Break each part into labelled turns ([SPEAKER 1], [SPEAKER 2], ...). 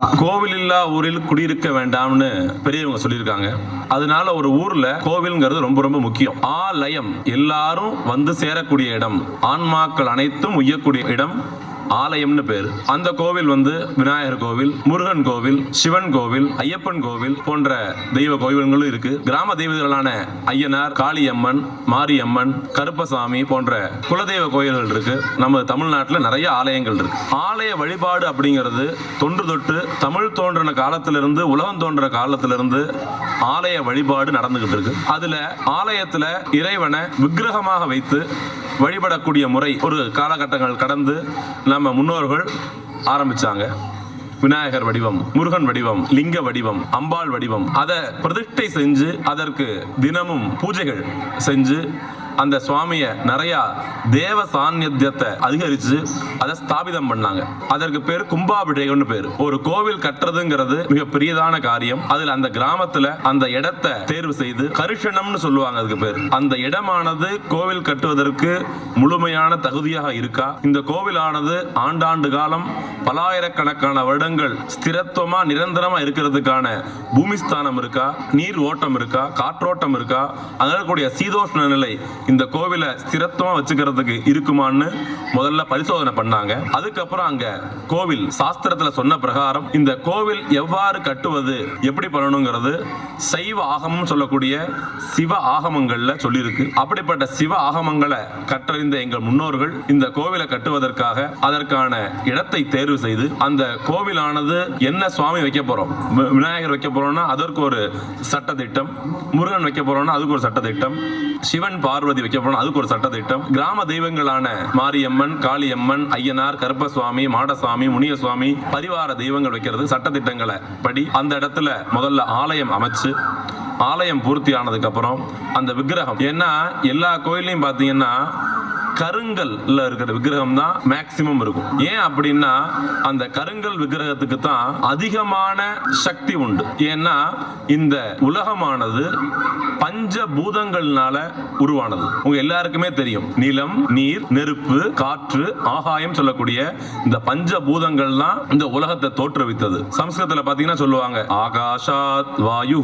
[SPEAKER 1] கோவில் இல்லா ஊரில் குடியிருக்க வேண்டாம்னு பெரியவங்க சொல்லியிருக்காங்க. அதனால ஒரு ஊர்ல கோவில்ங்கிறது ரொம்ப ரொம்ப முக்கியம். ஆலயம் எல்லாரும் வந்து சேரக்கூடிய இடம். ஆன்மாக்கள் அனைத்தும் உய்யக்கூடிய இடம். ஆலயம்னு பேர். அந்த கோவில் வந்து விநாயகர் கோவில் முருகன் கோவில் சிவன் கோவில் ஐயப்பன் கோவில் போன்ற தெய்வ கோவில்களும் இருக்கு. கிராம தெய்வங்களான ஐயனார் காளியம்மன் மாரியம்மன் கருப்பசாமி போன்ற குலதெய்வ கோயில்கள் இருக்கு. நம்ம தமிழ்நாட்டில் நிறைய ஆலயங்கள் இருக்கு. ஆலய வழிபாடு அப்படிங்கிறது தொன்று தொட்டு தமிழ் தோன்றின காலத்திலிருந்து உலகம் தோன்ற காலத்திலிருந்து ஆலய வழிபாடு நடந்துகிட்டு இருக்கு. அதுல ஆலயத்துல இறைவனை விக்கிரகமாக வைத்து வழிபடக்கூடிய முறை ஒரு காலகட்டங்கள் கடந்து நம்ம முன்னோர்கள் ஆரம்பிச்சாங்க. விநாயகர் வடிவம் முருகன் வடிவம் லிங்க வடிவம் அம்பாள் வடிவம். அதை பிரதிஷ்டை செஞ்சு அதற்கு தினமும் பூஜைகள் செஞ்சு அந்த சுவாமியை நிறைய தேவ சாநித்தியத்தை அதிகரிச்சு அதை ஸ்தாபிதம் பண்ணாங்க. அதற்கு பேர் கும்பாபிஷேகம்னு பேர். ஒரு கோவில் கட்டுறதுங்கிறது மிக பெரியதான காரியம். அதுல அந்த கிராமத்துல அந்த இடத்தை தேர்வு செய்து கருஷணம்னு சொல்லுவாங்க அதுக்கு பேர். அந்த இடமானது கோவில் கட்டுவதற்கு முழுமையான தகுதியாக இருக்கா? இந்த கோவிலானது ஆண்டாண்டு காலம் பலாயிரக்கணக்கான வருடங்கள் ஸ்திரத்துவமா நிரந்தரமா இருக்கிறதுக்கான பூமிஸ்தானம் இருக்கா? நீர் ஓட்டம் இருக்கா? காற்றோட்டம் இருக்கா? அங்க இருக்கக்கூடிய சீதோஷ்ண நிலை இந்த கோவிலை ஸ்திரத்துவம் வச்சுக்கிறதுக்கு இருக்குமான்னு முதல்ல பரிசோதனை பண்ணாங்க. அதுக்கப்புறம் அங்க கோவில் சாஸ்திரத்துல சொன்ன பிரகாரம் இந்த கோவில் எவ்வாறு கட்டுவது எப்படி பண்ணணுங்கிறது சைவ ஆகமம் சொல்லக்கூடிய சிவ ஆகமங்கள்ல சொல்லியிருக்கு. அப்படிப்பட்ட சிவ ஆகமங்களை கற்றறிந்த எங்கள் முன்னோர்கள் இந்த கோவிலை கட்டுவதற்காக அதற்கான இடத்தை தேர்வு செய்து அந்த கோவிலானது என்ன சுவாமி வைக்க போறோம்? விநாயகர் வைக்க போறோம்னா அதற்கு ஒரு சட்ட திட்டம் முருகன் வைக்க போறோம்னா அதுக்கு ஒரு சட்ட திட்டம் சிவன் பார்வை வைக்க போறோம் அதுக்கு ஒரு சட்ட திட்டம் கிராம தெய்வங்களான மாரியம்மன் காளியம்மன் ஐயனார் கருப்பசுவாமி மாடசுவாமி முனியசுவாமி பரிவார தெய்வங்கள் வைக்கிறது சட்ட திட்டங்களை படி. அந்த இடத்துல முதல்ல ஆலயம் அமைச்சு ஆலயம் பூர்த்தி ஆனதுக்கு அப்புறம் அந்த விக்கிரகம். ஏன்னா எல்லா கோயிலையும் பார்த்தீங்கன்னா கருங்கல்ல இருக்கிற விக்கிரகம் தான் மேக்சிமம் இருக்கும். ஏன் அப்படின்னா அந்த கருங்கல் விக்கிரகத்துக்கு தான் அதிகமான சக்தி உண்டு. ஏன்னா இந்த உலகமானது பஞ்ச பூதங்கள்னால உருவானது. உங்க எல்லாருக்குமே தெரியும். நிலம் நீர் நெருப்பு காற்று ஆகாயம் சொல்லக்கூடிய இந்த பஞ்ச பூதங்கள் தான் இந்த உலகத்தை தோற்றுவித்தது. சம்ஸ்கிருதத்துல பாத்தீங்கன்னா சொல்லுவாங்க ஆகாஷாத் வாயு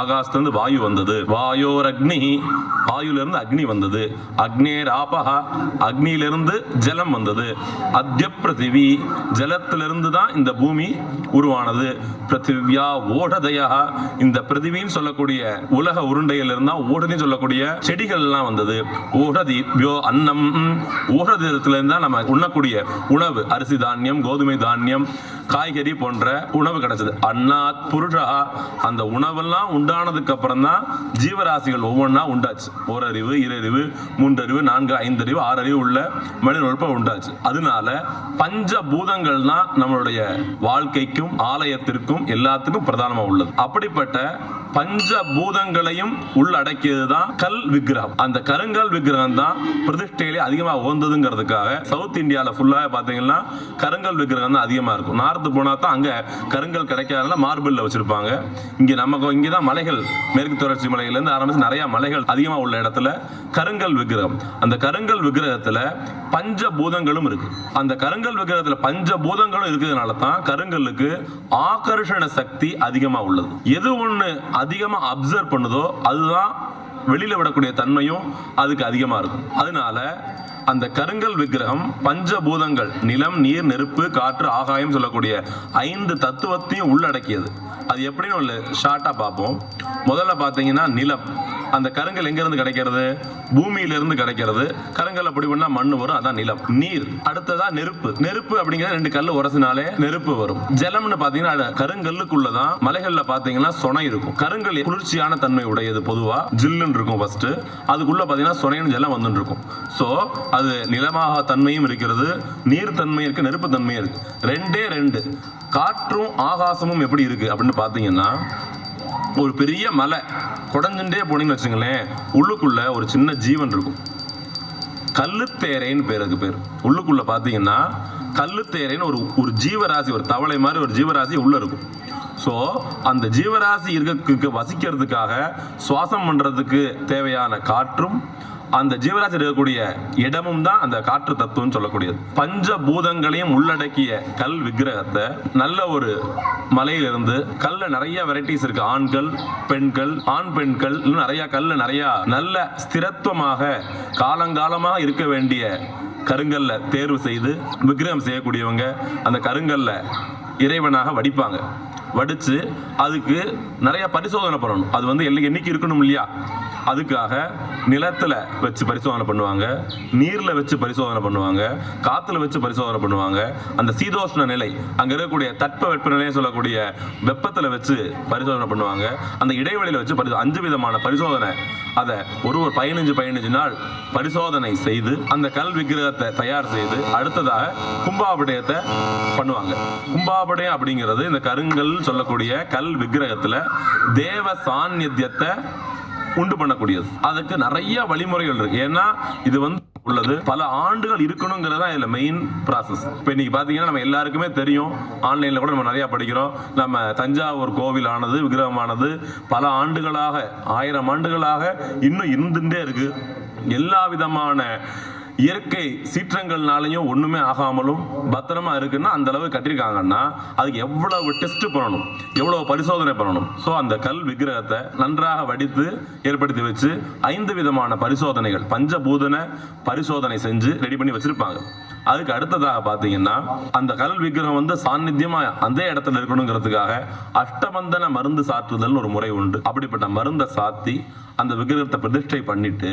[SPEAKER 1] ஆகாசத்துல வாயு வந்தது. வாயோர் அக்னி வாயுல இருந்து அக்னி வந்தது. அக்னேர் ஆபகா அக்னியிலிருந்து ஜலம் வந்தது. அத்ய பிரதிவி ஜலத்திலிருந்து தான் இந்த பூமி உருவானது. பிருத்திவியா ஓடதயா இந்த பிரதிவின்னு சொல்லக்கூடிய உலக உருண்டையிலிருந்து தான் ஓடதின்னு சொல்லக்கூடிய செடிகள் எல்லாம் வந்தது. ஓடதி யோ அன்னம். ஓடதிலிருந்து தான் நம்ம உண்ணக்கூடிய உணவு அரிசி தானியம் கோதுமை தானியம் காய்கறி போன்ற உணவு கிடைச்சது. அன்னாத் புருஷா அந்த உணவெல்லாம் உண்டானதுக்கு அப்புறம் தான் ஜீவராசிகள் ஒவ்வொன்றா உண்டாச்சு. ஓரறிவு இரறிவு மூன்றறிவு நான்கு ஐந்தறிவு ஆறறிவு உள்ள மனித உறுப்பை உண்டாச்சு. அதனால பஞ்ச பூதங்கள் தான் நம்மளுடைய வாழ்க்கைக்கும் ஆலயத்திற்கும் எல்லாத்துக்கும் பிரதானமாக உள்ளது. அப்படிப்பட்ட பஞ்ச பூதங்களையும் உள்ளடக்கியது தான் கல் விக்கிரகம். அந்த கருங்கல் விக்கிரகம் தான் பிரதிஷ்டையிலே அதிகமா உகந்ததுங்கிறதுக்காக சவுத் இந்தியாவில் ஃபுல்லாக பார்த்தீங்கன்னா கருங்கல் விக்கிரகம் தான் அதிகமாக இருக்கும். நார்த்து போனால் தான் அங்கே கருங்கல் கிடைக்காதனால மார்பிளில் வச்சிருப்பாங்க. இங்கே நமக்கு இங்கே தான் மலைகள் மேற்கு தொடர்ச்சி மலையிலேருந்து ஆரம்பித்து நிறையா நிறைய மலைகள் அதிகமாக உள்ள இடத்துல கருங்கல் விக்கிரகம். அந்த கருங்கல் விக்கிரகத்தில் பஞ்ச பூதங்களும் இருக்கு. அந்த கருங்கல் விக்கிரகத்தில் பஞ்ச பூதங்களும் இருக்கிறதுனால தான் கருங்கல்லுக்கு ஆகர்ஷண சக்தி அதிகமாக உள்ளது. எது ஒன்று அதிகமாக அப்சர்வ் பண்ணுதோ அதுதான் வெளியில் விடக்கூடிய தன்மையும் அதுக்கு அதிகமாக இருக்கும். அதனால அந்த கருங்கல் விக்கிரகம் பஞ்சபூதங்கள் நிலம் நீர் நெருப்பு காற்று ஆகாயம் சொல்லக்கூடிய ஐந்து தத்துவத்தையும் உள்ளடக்கியது. அது எப்படின்னு ஒரு ஷார்ட்டாக பார்ப்போம். முதல்ல பார்த்தீங்கன்னா நிலம். அந்த கருங்கல் எங்கேருந்து கிடைக்கிறது? பூமியிலிருந்து கிடைக்கிறது. கருங்கல் அப்படி பண்ணால் மண் வரும் அதான் நிலம். நீர். அடுத்ததான் நெருப்பு. நெருப்பு அப்படிங்கிறது ரெண்டு கல் உரசினாலே நெருப்பு வரும். ஜலம்னு பார்த்தீங்கன்னா கருங்கல்லுக்குள்ள தான் மலைகளில் பார்த்தீங்கன்னா சொனை இருக்கும். கருங்கல் குளிர்ச்சியான தன்மை உடையது பொதுவாக ஜில்லுன்னு இருக்கும் ஃபர்ஸ்ட் அதுக்குள்ள பார்த்தீங்கன்னா சொனைன்னு ஜலம் வந்துட்டு இருக்கும். ஸோ அது நிலமாக தன்மையும் இருக்கிறது நீர் தன்மை இருக்கு நெருப்பு தன்மையும் இருக்கு. ரெண்டே ரெண்டு. காற்றும் ஆகாசமும் எப்படி இருக்கு அப்படின்னு பார்த்தீங்கன்னா ஒரு பெரிய மலை குடஞ்சுட்டே போனீங்கன்னு வச்சுங்களேன் உள்ளுக்குள்ள ஒரு சின்ன ஜீவன் இருக்கும். கல்லுத்தேரைன்னு பேர் அதுக்கு பேர். உள்ளுக்குள்ள பார்த்தீங்கன்னா கல்லுத்தேரைன்னு ஒரு ஒரு ஜீவராசி ஒரு தவளை மாதிரி ஒரு ஜீவராசி உள்ள இருக்கும். ஸோ அந்த ஜீவராசி இருக்க வசிக்கிறதுக்காக சுவாசம் பண்ணுறதுக்கு தேவையான காற்றும் அந்த ஜீவராசி இருக்கக்கூடிய இடமும் தான் அந்த காற்று தத்துவம் சொல்லக்கூடியது. பஞ்ச பூதங்களையும் உள்ளடக்கிய கல் விக்கிரகத்தை நல்ல ஒரு மலையிலிருந்து கல்ல நிறைய வெரைட்டிஸ் இருக்கு. ஆண்கள் பெண்கள் ஆண் பெண்கள் நிறைய கல்ல நிறைய நல்ல ஸ்திரத்துவமாக காலங்காலமாக இருக்க வேண்டிய கருங்கல்ல தேர்வு செய்து விக்கிரகம் செய்யக்கூடியவங்க அந்த கருங்கல்ல இறைவனாக வடிப்பாங்க. வடித்து அதுக்கு நிறைய பரிசோதனை பண்ணணும். அது வந்து எல்லை எண்ணிக்கை இருக்கணும் இல்லையா? அதுக்காக நிலத்தில் வச்சு பரிசோதனை பண்ணுவாங்க நீரில் வச்சு பரிசோதனை பண்ணுவாங்க காற்றுல வச்சு பரிசோதனை பண்ணுவாங்க. அந்த சீதோஷ்ண நிலை அங்கே இருக்கக்கூடிய தட்ப வெப்பநிலையை சொல்லக்கூடிய வெப்பத்தில் வச்சு பரிசோதனை பண்ணுவாங்க. அந்த இடைவெளியில் வச்சு பரிசோ அஞ்சு விதமான பரிசோதனை. அதை ஒரு ஒரு பதினஞ்சு பதினஞ்சு நாள் பரிசோதனை செய்து அந்த கல் விக்கிரகத்தை தயார் செய்து அடுத்ததாக கும்பாபிடயத்தை பண்ணுவாங்க. கும்பாபிடயம் அப்படிங்கிறது இந்த கருங்கல் சொல்லக்கூடிய கல் விக்கிரகத்தில் தேவ சாநித்தியத்தை உண்டு பண்ணக்கூடியது. அதுக்கு நிறைய வழிமுறைகள் இருக்கு. ஏன்னா இது வந்து உள்ளது. பல ஆண்டுகள் இருக்கணுங்கிறது தான் இதில் மெயின் ப்ராசஸ் இப்போ இன்னைக்கு பார்த்தீங்கன்னா நம்ம எல்லாருக்குமே தெரியும். ஆன்லைனில் கூட நம்ம நிறையா படிக்கிறோம். நம்ம தஞ்சாவூர் கோவில் ஆனது விக்கிரகமானது பல ஆண்டுகளாக ஆயிரம் ஆண்டுகளாக இன்னும் இருந்துட்டே இருக்குது எல்லா விதமான இயற்கை சீற்றங்கள்னாலையும் ஒண்ணுமே ஆகாமலும் பத்திரமா இருக்குன்னா அந்த அளவு கட்டியிருக்காங்கன்னா அதுக்கு எவ்வளவு டெஸ்ட் பண்ணணும்? எவ்வளவு பரிசோதனை பண்ணணும்? ஸோ அந்த கல் விக்கிரகத்தை நன்றாக வடித்து ஏற்படுத்தி வச்சு ஐந்து விதமான பரிசோதனைகள் பஞ்சபூதன பரிசோதனை செஞ்சு ரெடி பண்ணி வச்சிருப்பாங்க. அதுக்கு அடுத்ததாக பார்த்தீங்கன்னா அந்த கல் விக்கிரகம் வந்து சாநித்தியமா அந்த இடத்துல இருக்கணுங்கிறதுக்காக அஷ்டபந்தன மருந்து சாற்றுதல்னு ஒரு முறை உண்டு. அப்படிப்பட்ட மருந்தை சாத்தி அந்த விக்கிரகத்தை பிரதிஷ்டை பண்ணிட்டு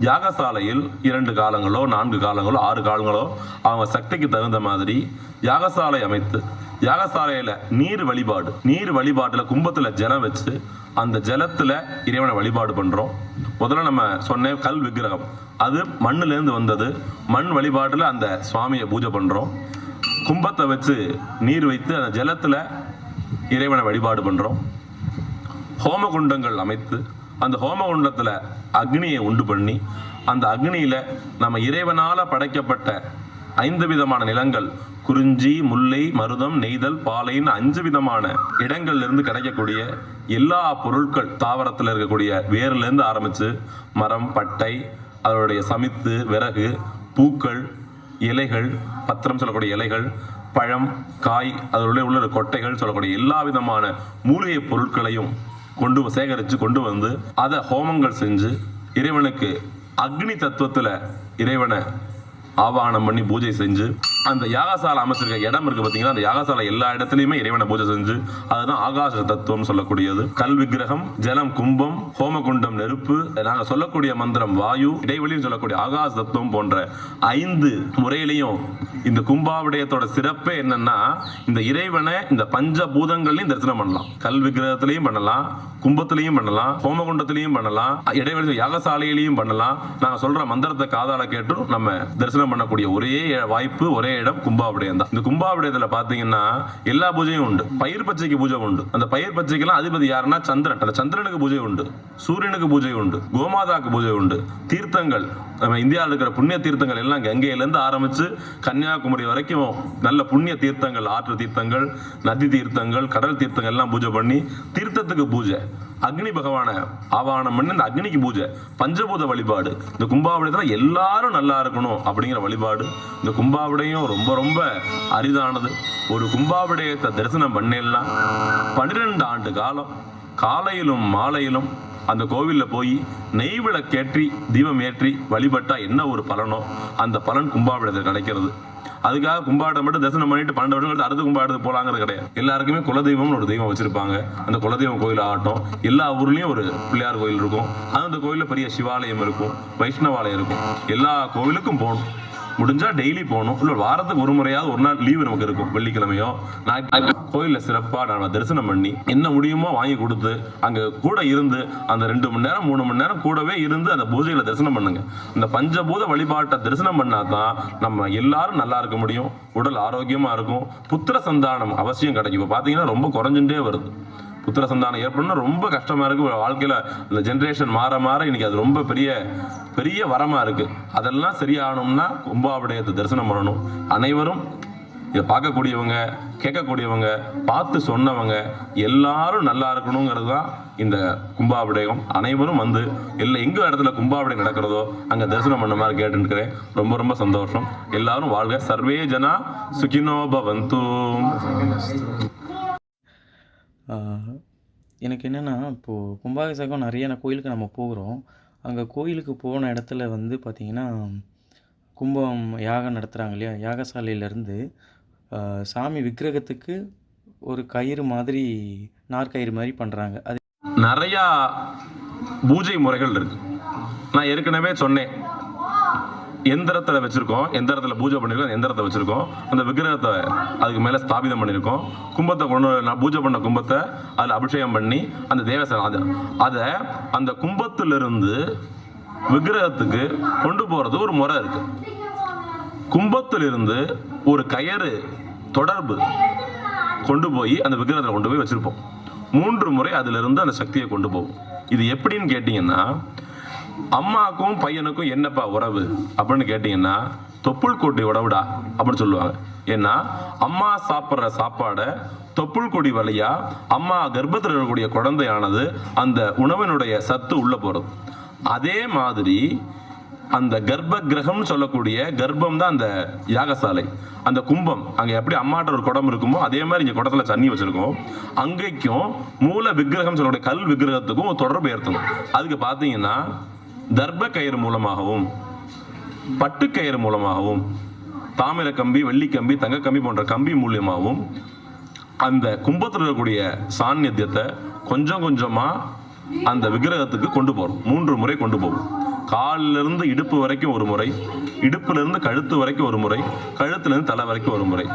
[SPEAKER 1] யாகசாலையில் இரண்டு காலங்களோ நான்கு காலங்களோ ஆறு காலங்களோ அவங்க சக்திக்கு தகுந்த மாதிரி யாகசாலை அமைத்து யாகசாலையில் நீர் வழிபாடு நீர் வழிபாட்டில் கும்பத்தில் ஜலம் வச்சு அந்த ஜலத்தில் இறைவனை வழிபாடு பண்ணுறோம் முதல்ல நம்ம சொன்ன கல் விக்கிரகம். அது மண்ணுலேருந்து வந்தது. மண் வழிபாட்டில் அந்த சுவாமியை பூஜை பண்ணுறோம் கும்பத்தை வச்சு நீர் வைத்து அந்த ஜலத்தில் இறைவனை வழிபாடு பண்ணுறோம் ஹோமகுண்டங்கள் அமைத்து அந்த ஹோமகுண்டத்தில் அக்னியை உண்டு பண்ணி அந்த அக்னியில் நம்ம இறைவனால் படைக்கப்பட்ட ஐந்து விதமான நிலங்கள் குறிஞ்சி முல்லை மருதம் நெய்தல் பாலைன்னு அஞ்சு விதமான இடங்கள்ல இருந்து கிடைக்கக்கூடிய எல்லா பொருட்கள் தாவரத்தில் இருக்கக்கூடிய வேர்லேருந்து ஆரம்பித்து மரம் பட்டை அதனுடைய சமித்து விறகு பூக்கள் இலைகள் பத்திரம் சொல்லக்கூடிய இலைகள் பழம் காய் அதனுடைய உள்ள கொட்டைகள் சொல்லக்கூடிய எல்லா விதமான மூலிகை பொருட்களையும் கொண்டு சேகரித்து கொண்டு வந்து அதை ஹோமங்கள் செஞ்சு இறைவனுக்கு அக்னி தத்துவத்தில் இறைவனை ஆவாகனம் பண்ணி பூஜை செஞ்சு அந்த யாகசாலை அமைச்சிருக்க இடம் இருக்கு பார்த்தீங்கன்னா அந்த யாகசாலை எல்லா இடத்துலையுமே இறைவனை பூஜை செஞ்சு அதுதான் ஆகாச தத்துவம் சொல்லக்கூடியது. கல் விக்கிரகம் ஜலம் கும்பம் ஹோமகுண்டம் நெருப்பு நாங்க சொல்லக்கூடிய மந்திரம் வாயு இடைவெளியும் சொல்லக்கூடிய ஆகாச தத்துவம் போன்ற ஐந்து முறையிலையும் இந்த கும்பாவிடயத்தோட சிறப்பே என்னன்னா இந்த இறைவனை இந்த பஞ்ச பூதங்களையும் தரிசனம் பண்ணலாம். கல் விக்கிரகத்திலையும் பண்ணலாம் கும்பத்திலையும் பண்ணலாம் ஹோமகுண்டத்திலையும் பண்ணலாம் இடைவெளி யாகசாலையிலையும் பண்ணலாம். நாங்க சொல்ற மந்திரத்தை காதால கேட்டும் நம்ம தரிசனம் பண்ணக்கூடிய ஒரே வாய்ப்பு ஒரே இடம் கும்பாவிடயம் தான் இந்த கும்பாவிடயத்துல பாத்தீங்கன்னா எல்லா பூஜையும் உண்டு. பயிர் பச்சைக்கு பூஜை உண்டு. அந்த பயிர் பச்சைக்கெல்லாம் அதிபதி யாருன்னா சந்திரன். அந்த சந்திரனுக்கு பூஜை உண்டு. சூரியனுக்கு பூஜை உண்டு. கோமாதாக்கு பூஜை உண்டு. தீர்த்தங்கள் நம்ம இந்தியாவில் இருக்கிற புண்ணிய தீர்த்தங்கள் எல்லாம் கங்கையிலேருந்து ஆரம்பித்து கன்னியாகுமரி வரைக்கும் நல்ல புண்ணிய தீர்த்தங்கள் ஆற்று தீர்த்தங்கள் நதி தீர்த்தங்கள் கடல் தீர்த்தங்கள் எல்லாம் பூஜை பண்ணி தீர்த்தத்துக்கு பூஜை. அக்னி பகவானை ஆவாணம் பண்ணி இந்த அக்னிக்கு பூஜை. பஞ்சபூத வழிபாடு. இந்த கும்பாவிடத்தில் எல்லாரும் நல்லா இருக்கணும் அப்படிங்கிற வழிபாடு. இந்த கும்பாவிடையும் ரொம்ப ரொம்ப அரிதானது. ஒரு கும்பாவிடயத்தை தரிசனம் பண்ணிடலாம். பன்னிரெண்டு ஆண்டு காலம் காலையிலும் மாலையிலும் அந்த கோவிலில் போய் நெய் விளக்கேற்றி தீபம் ஏற்றி வழிபட்டா என்ன ஒரு பலனோ? அந்த பலன் கும்பாபிடத்தில் கிடைக்கிறது. அதுக்காக கும்பாட்டம் மட்டும் தரிசனம் பண்ணிட்டு பன்னெண்டு வருஷம் கழிச்சு அடுத்த கும்பாட்டத்துக்கு போலாங்கிறது கிடையாது. எல்லாருக்குமே குலதெய்வம்னு ஒரு தெய்வம் வச்சிருப்பாங்க. அந்த குலதெய்வம் கோயில் ஆகட்டும் எல்லா ஊர்லேயும் ஒரு பிள்ளையார் கோயில் இருக்கும். அது அந்த கோயிலில் பெரிய சிவாலயம் இருக்கும். வைஷ்ணவாலயம் இருக்கும். எல்லா கோவிலுக்கும் போகணும். முடிஞ்சா டெய்லி போகணும். இல்லை வாரத்துக்கு ஒரு முறையாவது ஒரு நாள் லீவு நமக்கு இருக்கும். வெள்ளிக்கிழமையோ ஞாயிற்று கோயிலில் சிறப்பாக நம்ம தரிசனம் பண்ணி என்ன முடியுமோ வாங்கி கொடுத்து அங்கே கூட இருந்து அந்த ரெண்டு மணி நேரம் மூணு மணி நேரம் கூடவே இருந்து அந்த பூஜையில் தரிசனம் பண்ணுங்க. இந்த பஞ்சபூத வழிபாட்டை தரிசனம் பண்ணாதான் நம்ம எல்லாரும் நல்லா இருக்க முடியும். உடல் ஆரோக்கியமாக இருக்கும். புத்திர சந்தானம் அவசியம் கிடைக்கும். இப்போ பார்த்தீங்கன்னா ரொம்ப குறைஞ்சுட்டே வருது. புத்திர சந்தானம் ஏற்படணும் ரொம்ப கஷ்டமா இருக்கு. வாழ்க்கையில இந்த ஜென்ரேஷன் மாற மாற இன்னைக்கு அது ரொம்ப பெரிய பெரிய வரமா இருக்கு. அதெல்லாம் சரியாகணும்னா கும்பாபடையத்தை தரிசனம் பண்ணணும். அனைவரும் இதை பார்க்கக்கூடியவங்க கேட்கக்கூடியவங்க பார்த்து சொன்னவங்க எல்லாரும் நல்லா இருக்கணுங்கிறது தான் இந்த கும்பாபிடேகம் அனைவரும் வந்து இல்லை எங்கே இடத்துல கும்பாபிடேகம் நடக்கிறதோ அங்கே தரிசனம் பண்ண மாதிரி கேட்டுருக்கிறேன் ரொம்ப ரொம்ப சந்தோஷம். எல்லாரும் வாழ்க. சர்வே ஜனா
[SPEAKER 2] சுகினோபவந்தும் எனக்கு என்னென்னா இப்போது கும்பாபிஷேகம் நிறைய நான் கோயிலுக்கு நம்ம போகிறோம். அங்கே கோயிலுக்கு போன இடத்துல வந்து பார்த்திங்கன்னா கும்பம் யாகம் நடத்துகிறாங்க இல்லையா? யாகசாலையிலேருந்து சாமி விக்கிரகத்துக்கு ஒரு கயிறு மாதிரி நாற்கயிறு மாதிரி பண்ணுறாங்க அது
[SPEAKER 1] நிறையா பூஜை முறைகள் இருக்குது நான் ஏற்கனவே சொன்னேன். எந்திரத்தில் வச்சுருக்கோம். எந்திரத்தில் பூஜை பண்ணியிருக்கோம் எந்திரத்தை வச்சுருக்கோம். அந்த விக்கிரகத்தை அதுக்கு மேலே ஸ்தாபிதம் பண்ணியிருக்கோம் கும்பத்தை கொண்டு நான் பூஜை பண்ண கும்பத்தை அதில் அபிஷேகம் பண்ணி அந்த தேவசனம் அதை அதை அந்த கும்பத்திலிருந்து விக்கிரகத்துக்கு கொண்டு போகிறது ஒரு முறை இருக்குது கும்பத்திலிருந்து ஒரு கயறு தொடர்பு கொண்டு போய் அந்த விக்கிரகத்தில் கொண்டு போய் வச்சுருப்போம். மூன்று முறை அதிலிருந்து அந்த சக்தியை கொண்டு போகும். இது எப்படின்னு கேட்டிங்கன்னா அம்மாக்கும் பையனுக்கும் என்னப்பா உறவு? அப்படின்னு கேட்டிங்கன்னா தொப்புள் கொடி உறவுடா அப்படின்னு சொல்லுவாங்க. ஏன்னா அம்மா சாப்பிட்ற சாப்பாடை தொப்புள் கொடி வழியா அம்மா கர்ப்பத்தில் இருக்கக்கூடிய குழந்தையானது அந்த உணவினுடைய சத்து உள்ள போகிறது அதே மாதிரி அந்த கர்ப்ப கிரகம்னு சொல்லக்கூடிய கர்ப்பம் தான் அந்த யாகசாலை. அந்த கும்பம் அங்கே எப்படி அம்மாட்ட ஒரு குடம் இருக்குமோ அதே மாதிரி இங்கே குடத்தில் தண்ணி வச்சிருக்கோம். அங்கேக்கும் மூல விக்கிரகம் சொல்லக்கூடிய கல் விக்கிரகத்துக்கும் தொடர்பு ஏற்படும் அதுக்கு பார்த்தீங்கன்னா தர்ப்ப கயிறு மூலமாகவும் பட்டுக்கயிறு மூலமாகவும் தாமிர கம்பி வெள்ளி கம்பி தங்க கம்பி போன்ற கம்பி மூலியமாகவும் அந்த கும்பத்தில் இருக்கக்கூடிய சாநித்தியத்தை கொஞ்சம் கொஞ்சமாக அந்த விக்கிரகத்துக்கு கொண்டு போகிறோம் மூன்று முறை கொண்டு போகும் காலிலிருந்து இருந்து இடுப்பு வரைக்கும் ஒரு முறை இடுப்புலேருந்து கழுத்து வரைக்கும் ஒரு முறை கழுத்துலேருந்து தலை வரைக்கும் ஒரு முறை.